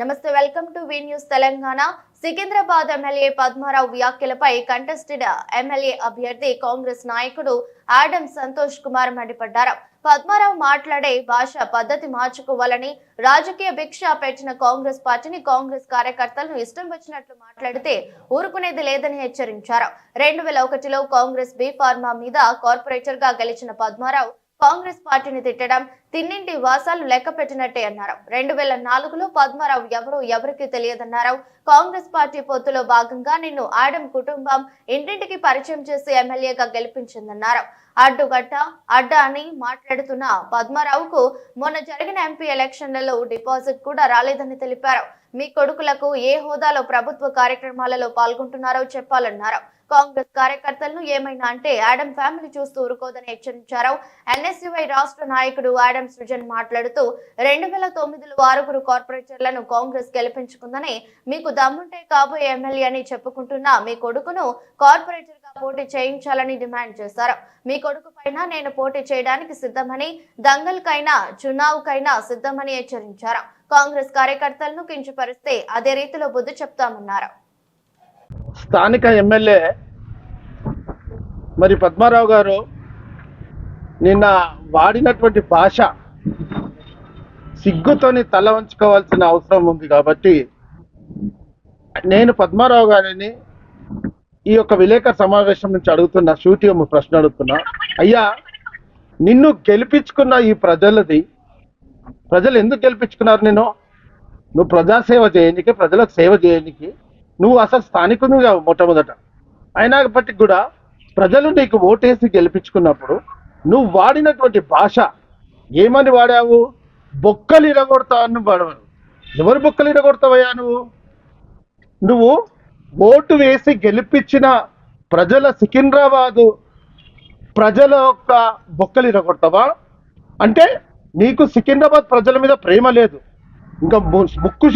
నమస్తే welcome to V news Telangana. Secunderabad MLA Padma Rao వ్యాఖ్యలపై contested MLA అభ్యర్థి కాంగ్రెస్ నాయకుడు ఆడమ్ సంతోష్ కుమార్ మండిపడ్డారు. పద్మారావు మాట్లాడే భాష పద్ధతి మార్చుకోవాలని రాజకీయ భిక్ష పెట్టిన కాంగ్రెస్ పార్టీని కాంగ్రెస్ కార్యకర్తలను ఇష్టం వచ్చినట్లు మాట్లాడితే ఊరుకునేది లేదని హెచ్చరించారు. రెండు వేల ఒకటిలో కాంగ్రెస్ బి ఫార్మా మీద కార్పొరేటర్గా గెలిచిన పద్మారావు కాంగ్రెస్ పార్టీని తిట్టడం తిన్నింటి వాసాలు లెక్క పెట్టినట్టే అన్నారు రెండు వేల నాలుగులో పద్మారావు ఎవరో ఎవరికి తెలియదన్నారు కాంగ్రెస్ పార్టీ పొత్తులో భాగంగా నిన్ను ఆడం కుటుంబం ఇంటింటికి పరిచయం చేసి ఎమ్మెల్యేగా గెలిపించిందన్నారు అడ్డుగట్ట అడ్డ అని మాట్లాడుతున్న పద్మారావుకు మొన్న జరిగిన ఎంపీ ఎలక్షన్లలో డిపాజిట్ కూడా రాలేదని తెలిపారు. మీ కొడుకులకు ఏ హోదాలో ప్రభుత్వ కార్యక్రమాలలో పాల్గొంటున్నారో చెప్పాలన్నారు కాంగ్రెస్ కార్యకర్తలను ఏమైనా అంటే ఆడమ్ ఫ్యామిలీ చూస్తూ ఊరుకోదని హెచ్చరించారు. ఎన్ఎస్యుఐ రాష్ట్ర నాయకుడు ఆడమ్ సృజన్ మాట్లాడుతూ రెండు వేల తొమ్మిదిలో ఆరుగురు కార్పొరేటర్లను కాంగ్రెస్ గెలిపించుకుందని మీకు దమ్ముంటే కాబోయే ఎమ్మెల్యే అని చెప్పుకుంటున్న మీ కొడుకును కార్పొరేటర్గా పోటీ చేయించాలని డిమాండ్ చేశారు. మీ కొడుకు పైన నేను పోటీ చేయడానికి సిద్ధమని దంగల్ కైనా చునావ్ కైనా సిద్ధమని హెచ్చరించారు. కాంగ్రెస్ కార్యకర్తలను కించపరిస్తే అదే రీతిలో బుద్ధి చెప్తామన్నారు. స్థానిక ఎమ్మెల్యే మరి పద్మారావు గారు నిన్న వాడినటువంటి భాష సిగ్గుతోని తల వంచుకోవాల్సిన అవసరం ఉంది కాబట్టి నేను పద్మారావు గారిని ఈ యొక్క విలేకరు సమావేశం నుంచి అడుగుతున్న షూటి ప్రశ్న అడుగుతున్నా. అయ్యా నిన్ను గెలిపించుకున్న ఈ ప్రజలది ప్రజలు ఎందుకు గెలిపించుకున్నారు నేను నువ్వు ప్రజాసేవ చేయనికి ప్రజలకు సేవ చేయనికి నువ్వు అసలు స్థానికునిగా మొట్టమొదట. అయినప్పటికి కూడా ప్రజలు నీకు ఓటేసి గెలిపించుకున్నప్పుడు నువ్వు వాడినటువంటి భాష ఏమని వాడావు? బొక్కలు ఇరగొడతా అని వాడవాడు ఎవరు బొక్కలు ఇరగొడతావయ్యా నువ్వు? నువ్వు ఓటు వేసి గెలిపించిన ప్రజల సికింద్రాబాదు ప్రజల యొక్క బొక్కలు ఇరగొడతావా? అంటే నీకు సికింద్రాబాద్ ప్రజల మీద ప్రేమ లేదు. ఇంకా ము- ముక్కు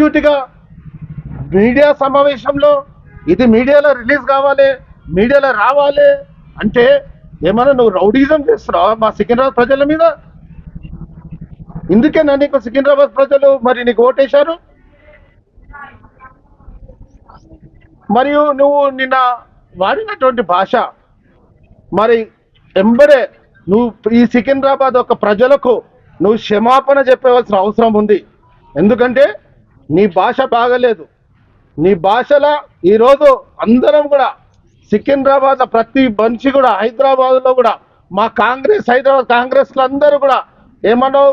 మీడియా సమావేశంలో ఇది మీడియాలో రిలీజ్ కావాలి మీడియాలో రావాలి అంటే ఏమన్నా నువ్వు రౌడీజం చేస్తున్నావా మా సికింద్రాబాద్ ప్రజల మీద? ఇందుకేనా నీకు సికింద్రాబాద్ ప్రజలు మరి నీకు ఓటేశారు? మరియు నువ్వు నిన్న వాడినటువంటి భాష మరి ఎంబడే నువ్వు ఈ సికింద్రాబాద్ ఒక ప్రజలకు నువ్వు క్షమాపణ చెప్పవలసిన అవసరం ఉంది. ఎందుకంటే నీ భాష బాగలేదు. నీ భాషలో ఈరోజు అందరం కూడా సికింద్రాబాద్ ప్రతి మనిషి కూడా హైదరాబాద్లో కూడా మా కాంగ్రెస్ హైదరాబాద్ కాంగ్రెస్లో అందరూ కూడా ఏమన్నావు?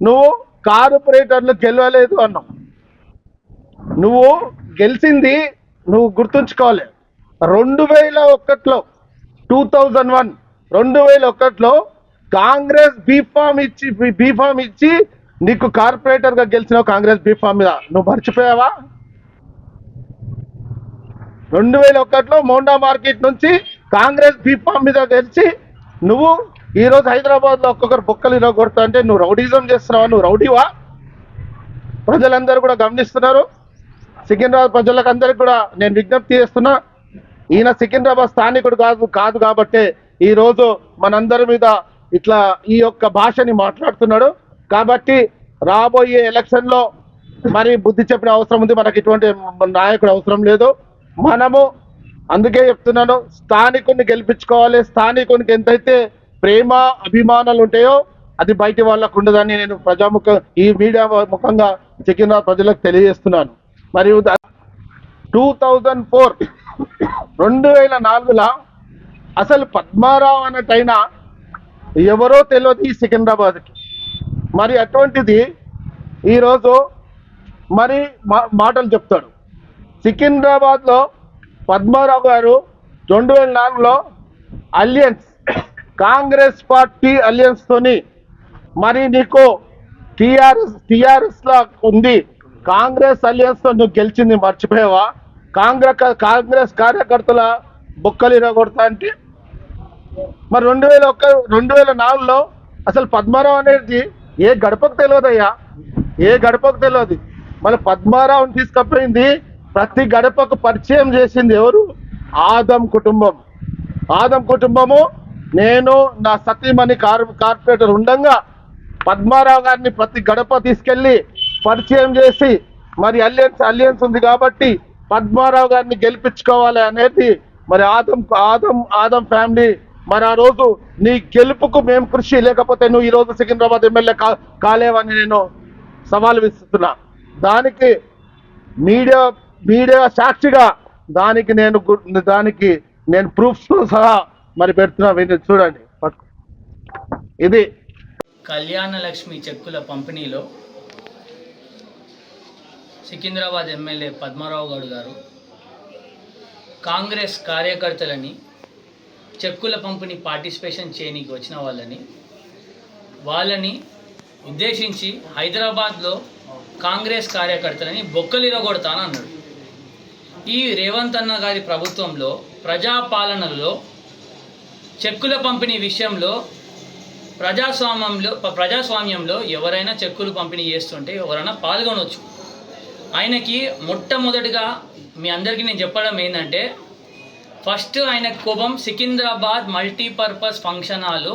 నువ్వు కార్పొరేటర్లు గెలవలేదు అన్నావు. నువ్వు గెలిచింది నువ్వు గుర్తుంచుకోవాలి. రెండు వేల ఒకటిలో టూ థౌజండ్ వన్ రెండు వేల ఒకటిలో కాంగ్రెస్ బీఫామ్ ఇచ్చి బీఫామ్ ఇచ్చి నీకు కార్పొరేటర్గా గెలిచినావు కాంగ్రెస్ బీఫామ్ మీద. నువ్వు మర్చిపోయావా? రెండు వేల ఒకటిలో మోండా మార్కెట్ నుంచి కాంగ్రెస్ బీఫామ్ మీద గెలిచి నువ్వు ఈరోజు హైదరాబాద్లో ఒక్కొక్కరు బొక్కలు ఇలా కొడతా అంటే నువ్వు రౌడీజం చేస్తున్నావా? నువ్వు రౌడీవా? ప్రజలందరూ కూడా గమనిస్తున్నారు. సికింద్రాబాద్ ప్రజలకు అందరికి కూడా నేను విజ్ఞప్తి చేస్తున్నా ఈయన సికింద్రాబాద్ స్థానికుడు కాదు కాదు కాబట్టే ఈరోజు మనందరి మీద ఇట్లా ఈ యొక్క భాషని మాట్లాడుతున్నాడు. కాబట్టి రాబోయే ఎలక్షన్లో మరి బుద్ధి చెప్పిన అవసరం ఉంది. మనకి ఇటువంటి నాయకుడు అవసరం లేదు. మనము అందుకే చెప్తున్నాను స్థానికుని గెలిపించుకోవాలి. స్థానికునికి ఎంతైతే ప్రేమ అభిమానాలు ఉంటాయో అది బయట వాళ్ళకు ఉండదని నేను ప్రజాముఖ ఈ మీడియా ముఖంగా సికింద్రాబాద్ ప్రజలకు తెలియజేస్తున్నాను. మరియు టూ థౌజండ్ ఫోర్ రెండు వేల నాలుగులో అసలు పద్మారావు అన్నట్టయినా ఎవరో తెలియదు ఈ సికింద్రాబాద్కి. మరి అటువంటిది ఈరోజు మరి మా మాటలు చెప్తాడు. సికింద్రాబాద్లో పద్మారావు గారు రెండు వేల నాలుగులో అలియన్స్ కాంగ్రెస్ పార్టీ అలియన్స్తోని మరి నీకు టిఆర్ఎస్ టిఆర్ఎస్లో ఉంది. కాంగ్రెస్ అలియన్స్తో నువ్వు గెలిచింది మర్చిపోయావా? కాంగ్రెస్ కాంగ్రెస్ కార్యకర్తల బొక్కలు ఇరగొడతా అంటే మరి రెండు వేల ఒక్క రెండు వేల నాలుగులో అసలు పద్మారావు అనేది ఏ గడపకు తెలియదయ్యా? ఏ గడపకు తెలియదు. మళ్ళీ పద్మారావుని తీసుకపోయింది ప్రతి గడపకు పరిచయం చేసింది ఎవరు? ఆదం కుటుంబం. ఆదం కుటుంబము నేను నా సతీమణి కార్ కార్పొరేటర్ ఉండంగా పద్మారావు గారిని ప్రతి గడప తీసుకెళ్ళి పరిచయం చేసి మరి అలియన్స్ అలియన్స్ ఉంది కాబట్టి పద్మారావు గారిని గెలిపించుకోవాలి అనేది మరి ఆదం ఆదం ఆదం ఫ్యామిలీ. మరి ఆ రోజు నీ గెలుపుకు మేము కృషి లేకపోతే నువ్వు ఈరోజు సికింద్రాబాద్ ఎమ్మెల్యే కా కాలేవని నేను సవాల్ విస్తున్నా దానికి మీడియా మీడియా సాక్షిగా దానికి నేను దానికి నేను ప్రూఫ్స్ సహా మరి పెడుతున్నా చూడండి. ఇది కళ్యాణ లక్ష్మి చెక్కుల పంపిణీలో సికింద్రాబాద్ ఎమ్మెల్యే పద్మారావు గౌడ్ గారు కాంగ్రెస్ కార్యకర్తలని చెక్కుల పంపిణీ పార్టిసిపేషన్ చేయనీకి వచ్చిన వాళ్ళని వాళ్ళని ఉద్దేశించి హైదరాబాద్లో కాంగ్రెస్ కార్యకర్తలని బొక్కలిరగొడతాను అన్నాడు ఈ రేవంత్ అన్న గారి ప్రభుత్వంలో ప్రజాపాలనలో చెక్కుల పంపిణీ విషయంలో ప్రజాస్వామ్యంలో ప్రజాస్వామ్యంలో ఎవరైనా చెక్కులు పంపిణీ చేస్తుంటే ఎవరైనా పాల్గొనవచ్చు ఆయనకి మొట్టమొదటిగా మీ అందరికీ నేను చెప్పడం ఏంటంటే ఫస్ట్ ఆయన కోపం సికింద్రాబాద్ మల్టీపర్పస్ ఫంక్షన్ హాలు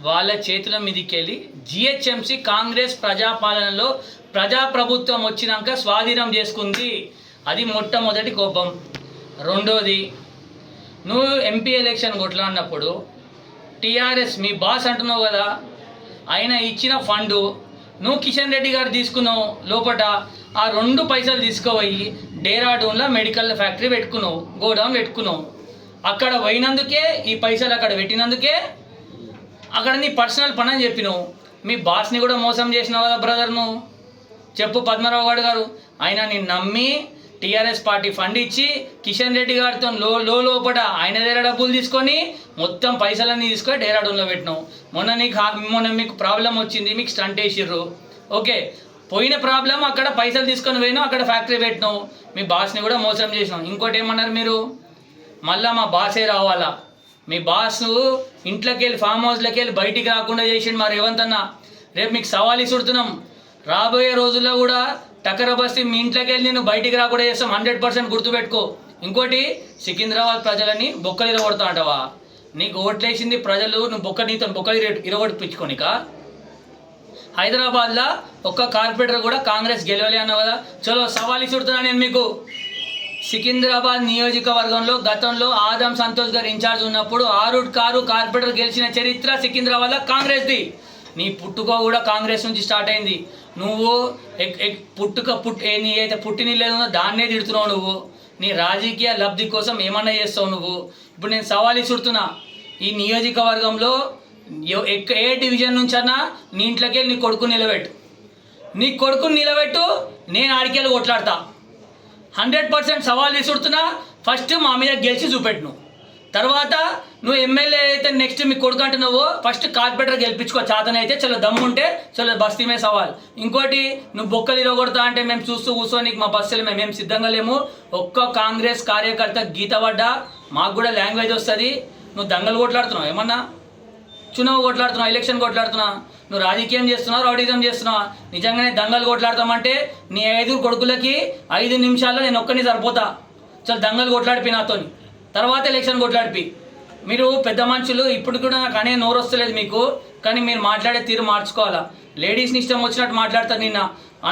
వాళ్ళ చేతుల మీదకి వెళ్ళి జిహెచ్ఎంసి కాంగ్రెస్ ప్రజాపాలనలో ప్రజాప్రభుత్వం వచ్చినాక స్వాధీనం చేసుకుంది. అది మొట్టమొదటి కోపం. రెండోది నువ్వు ఎంపీ ఎలక్షన్ కొట్లాడినప్పుడు టీఆర్ఎస్ మీ బాస్ అంటున్నావు కదా ఆయన ఇచ్చిన ఫండు నువ్వు కిషన్ రెడ్డి గారు తీసుకున్నావు లోపట ఆ రెండు పైసలు తీసుకుపోయి డేరాడూన్లో మెడికల్ ఫ్యాక్టరీ పెట్టుకున్నావు గోడౌన్ పెట్టుకున్నావు. అక్కడ పోయినందుకే ఈ పైసలు అక్కడ పెట్టినందుకే అక్కడ నీ పర్సనల్ పని అని చెప్పినావు. మీ బాస్ని కూడా మోసం చేసినావు కదా బ్రదర్ నువ్వు. చెప్పు పద్మరావు గారు గారు ఆయన నేను నమ్మి టీఆర్ఎస్ పార్టీ ఫండ్ ఇచ్చి కిషన్ రెడ్డి గారితో లో లో లోపట ఆయన దగ్గర డబ్బులు తీసుకొని మొత్తం పైసలన్నీ తీసుకొని డేరాడూన్లో పెట్టినాం. మొన్న నీకు హా- మొన్న మీకు ప్రాబ్లం వచ్చింది మీకు స్టంట్ వేసిర్రు. ఓకే పోయిన ప్రాబ్లం అక్కడ పైసలు తీసుకొని పోయినాం అక్కడ ఫ్యాక్టరీ పెట్టినాం. మీ బాస్ని కూడా మోసం చేసినాం. ఇంకోటి ఏమన్నారు మీరు? మళ్ళా మా బాసే రావాలా? మీ బాస్ ఇంట్లోకి వెళ్ళి ఫామ్ హౌస్లోకి వెళ్ళి బయటికి రాకుండా చేసిండు మా రేవంత్ అన్న. రేపు మీకు సవాల్ ఇసుడుతున్నాం రాబోయే రోజుల్లో కూడా టకర బస్తి మీ ఇంట్లోకి వెళ్ళి నేను బయటికి రాకుండా చేస్తాం. హండ్రెడ్ పర్సెంట్ గుర్తుపెట్టుకో. ఇంకోటి సికింద్రాబాద్ ప్రజలని బొక్కలు ఇరగొడతా అంటావా? నీకు ఓట్లేసింది ప్రజలు నువ్వు బొక్క నీతో బొక్కలు ఇరగొడిపించుకోనిక హైదరాబాద్లో ఒక్క కార్పొరేటర్ కూడా కాంగ్రెస్ గెలవలే అన్నావు కదా? చలో సవాలు ఇసుడుతున్నా నేను మీకు. సికింద్రాబాద్ నియోజకవర్గంలో గతంలో ఆదం సంతోష్ గారు ఇన్ఛార్జ్ ఉన్నప్పుడు ఆరుడ్ కారు కార్పొరేటర్ గెలిచిన చరిత్ర సికింద్రాబాద్లో కాంగ్రెస్ది. నీ పుట్టుక కూడా కాంగ్రెస్ నుంచి స్టార్ట్ అయింది. నువ్వు ఎక్- పుట్టుక పుట్ నీ అయితే పుట్టిన లేదో దాన్నే తిడుతున్నావు నువ్వు. నీ రాజకీయ లబ్ధి కోసం ఏమన్నా చేస్తావు నువ్వు. ఇప్పుడు నేను సవాల్ ఇసుడుతున్నా ఈ నియోజకవర్గంలో ఏ డివిజన్ నుంచి అన్నా నీ ఇంట్లోకి నీ కొడుకు నిలబెట్టు. నీ కొడుకుని నిలబెట్టు నేను ఆడికెళ్ళి కొట్లాడతా. హండ్రెడ్ పర్సెంట్ సవాల్ విసురుతున్నా. ఫస్ట్ మా మీద గెలిచి చూపెట్టు తర్వాత నువ్వు ఎమ్మెల్యే అయితే నెక్స్ట్ మీ కొడుకు అంటున్నావు ఫస్ట్ కార్పొరేటర్ గెలిపించుకో చేతన అయితే చలో దమ్ముంటే చలో బస్తీ మీద సవాల్. ఇంకోటి నువ్వు బొక్కలు ఇరగొడతా అంటే మేము చూస్తూ కూర్చొని మా బస్సులు మేము ఏం సిద్ధంగా లేము. ఒక్క కాంగ్రెస్ కార్యకర్త గీత పడ్డా మాకు కూడా లాంగ్వేజ్ వస్తుంది. నువ్వు దంగలు కొట్లాడుతున్నావు ఏమన్నా? చునావు కొట్లాడుతున్నావు ఎలక్షన్ కొట్లాడుతున్నా. నువ్వు రాజకీయం చేస్తున్నావు రౌడీజం చేస్తున్నావు. నిజంగానే దంగలు కొట్లాడతామంటే నీ ఐదు కొడుకులకి ఐదు నిమిషాల్లో నేను ఒక్కని సరిపోతా. చల్ దంగలు కొట్లాడిపి నాతోని. తర్వాత ఎలక్షన్ కొట్లాడిపి. మీరు పెద్ద మనుషులు ఇప్పుడు కూడా నాకు అనే నోరు వస్తలేదు మీకు కానీ మీరు మాట్లాడే తీరు మార్చుకోవాలా? లేడీస్ని ఇష్టం వచ్చినట్టు మాట్లాడతారు నిన్న.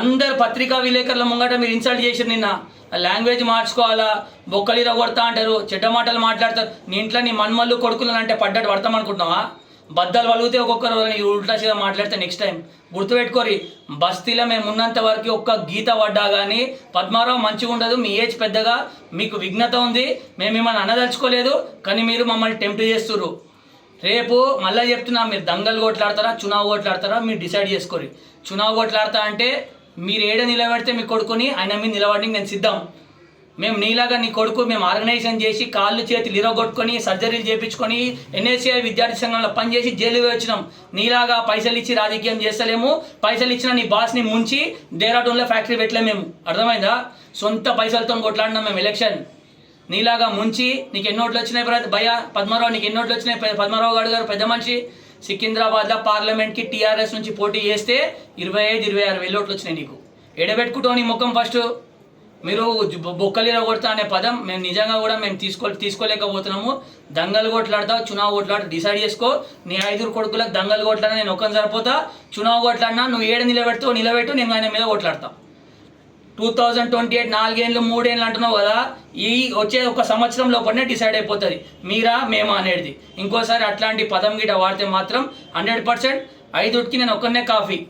అందరు పత్రికా విలేకరుల ముంగట మీరు ఇన్సల్ట్ చేసారు నిన్న. లాంగ్వేజ్ మార్చుకోవాలా? బొక్కలు కొడతా అంటారు చెడ్డ మాటలు మాట్లాడతారు. నీ ఇంట్లో నీ మన్మల్లు కొడుకులు అంటే పడ్డట్టు పడతాం అనుకుంటున్నావా బద్దలు వలిగితే ఒక్కొక్కరు ఉల్టా సీదా మాట్లాడితే నెక్స్ట్ టైం గుర్తుపెట్టుకోరి బస్తీలో మేము ఉన్నంత వరకు ఒక్క గీత పడ్డా కానీ పద్మారావు మంచిగా ఉండదు మీ ఏజ్ పెద్దగా మీకు విఘ్నత ఉంది మేము మిమ్మల్ని అనదలుచుకోలేదు కానీ మీరు మమ్మల్ని టెంప్ట్ చేస్తున్నారు రేపు మళ్ళీ చెప్తున్నా మీరు దంగలు కొట్లాడతారా చునావు కొట్లాడతారా మీరు డిసైడ్ చేసుకోరి. చునావు కొట్లాడతా అంటే మీరు ఏడ నిలబెడితే మీ కొడుకుని ఆయన మీద నిలబడి నేను సిద్ధం. మేము నీలాగా నీ కొడుకు మేము ఆర్గనైజేషన్ చేసి కాళ్ళు చేతులు ఇరగొట్టుకొని సర్జరీలు చేయించుకొని ఎన్ఎస్సీఐ విద్యార్థి సంఘంలో పనిచేసి జైలు వచ్చినాం. నీలాగా పైసలు ఇచ్చి రాజకీయం చేస్తలేము. పైసలు ఇచ్చిన నీ బాస్ని ముంచి డేరాడూన్లో ఫ్యాక్టరీ పెట్టలేము మేము. అర్థమైందా? సొంత పైసలతో కొట్లాడినాం మేము ఎలక్షన్. నీలాగా ముంచి నీకు ఎన్నోట్లు వచ్చినాయి ప్రతి భయ పద్మారావు నీకు ఎన్నోట్లు వచ్చినాయి? పద్మారావు గారు గారు పెద్ద మనిషి. సికింద్రాబాద్లో పార్లమెంట్కి టీఆర్ఎస్ నుంచి పోటీ చేస్తే ఇరవై ఐదు ఇరవై ఆరు వేలు ఓట్లు వచ్చినాయి నీకు. ఎడబెట్టుకుంటావు నీ ముఖం ఫస్ట్ మీరు జు- బొక్కలు కొడతా అనే పదం మేము నిజంగా కూడా మేము తీసుకో తీసుకోలేకపోతున్నాము. దంగలు కొట్లాడతా చునావు కొట్లాడ డిసైడ్ చేసుకో. నీ ఐదుగురు కొడుకులకు దంగలు కొట్లాడినా నేను ఒక్కని సరిపోతా. చునావు కొట్లాడినా నువ్వు ఏడు నిలబెడతావు నిలబెట్టు నేను ఆయన మీద కొట్లాడతా. టూ థౌజండ్ ట్వంటీ ఎయిట్ నాలుగేళ్ళు మూడేళ్ళు అంటున్నావు కదా ఈ వచ్చే ఒక సంవత్సరం లోపలనే డిసైడ్ అయిపోతుంది. మీరా మేమా అనేది. ఇంకోసారి అట్లాంటి పదం గిట వాడితే మాత్రం హండ్రెడ్ పర్సెంట్ ఐదుటికి నేను ఒక్కనే కాఫీ.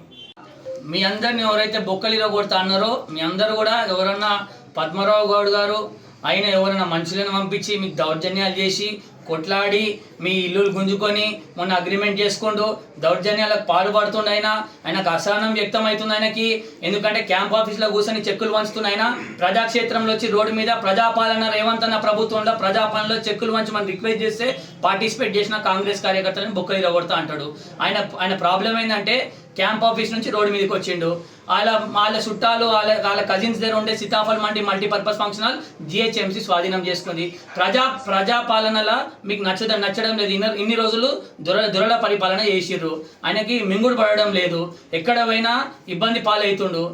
మీ అందరిని ఎవరైతే బొక్కలిలో కొడతా అన్నారో మీ అందరు కూడా ఎవరన్నా పద్మరావు గౌడ్ గారు ఆయన ఎవరైనా మనుషులను పంపించి మీకు దౌర్జన్యాలు చేసి కొట్లాడి మీ ఇల్లులు గుంజుకొని మొన్న అగ్రిమెంట్ చేసుకుంటూ దౌర్జన్యాలకు పాల్పడుతుండ ఆయన. ఆయనకు అసహనం వ్యక్తం అవుతుంది ఆయనకి. ఎందుకంటే క్యాంప్ ఆఫీస్లో కూర్చొని చెక్కులు వంచుతున్న ఆయన. ప్రజాక్షేత్రంలో వచ్చి రోడ్డు మీద ప్రజాపాలన రేవంత్ అన్న ప్రభుత్వంలో ప్రజాపాలనలో చెక్కులు వంచి మనం రిక్వెస్ట్ చేస్తే పార్టిసిపేట్ చేసిన కాంగ్రెస్ కార్యకర్తలను బొక్కలు కొడతా అంటాడు. ఆయన ఆయన ప్రాబ్లం ఏంటంటే క్యాంప్ ఆఫీస్ నుంచి రోడ్డు మీదకి వచ్చిండు. వాళ్ళ వాళ్ళ చుట్టాలు వాళ్ళ వాళ్ళ కజిన్స్ దగ్గర ఉండే Sitaphal Mandi multipurpose function hall GHMC స్వాధీనం చేసుకుంది. ప్రజా ప్రజాపాలనలా మీకు నచ్చడం నచ్చడం లేదు. ఇన్ని ఇన్ని రోజులు దుర దురల పరిపాలన చేసిర్రు. ఆయనకి మింగుడు పడడం లేదు. ఎక్కడ పోయినా ఇబ్బంది పాలవుతుండు.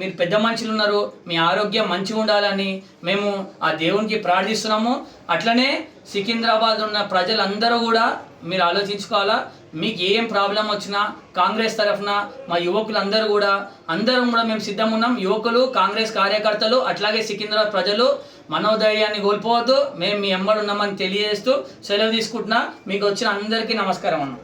మీరు పెద్ద మనుషులు ఉన్నారు. మీ ఆరోగ్యం మంచిగా ఉండాలని మేము ఆ దేవునికి ప్రార్థిస్తున్నాము. అట్లనే సికింద్రాబాద్ ఉన్న ప్రజలందరూ కూడా మీరు ఆలోచించుకోవాలా? మీకు ఏం ప్రాబ్లం వచ్చినా కాంగ్రెస్ తరఫున మా యువకులందరూ కూడా అందరం కూడా మేము సిద్ధం ఉన్నాం యువకులు కాంగ్రెస్ కార్యకర్తలు అట్లాగే సికింద్రాబాద్ ప్రజలు మనోధైర్యాన్ని కోల్పోవద్దు. మేము మీ ఎంబడి ఉన్నామని తెలియజేస్తూ సెలవు తీసుకుంటున్నా. మీకు వచ్చిన అందరికీ నమస్కారం అన్నా.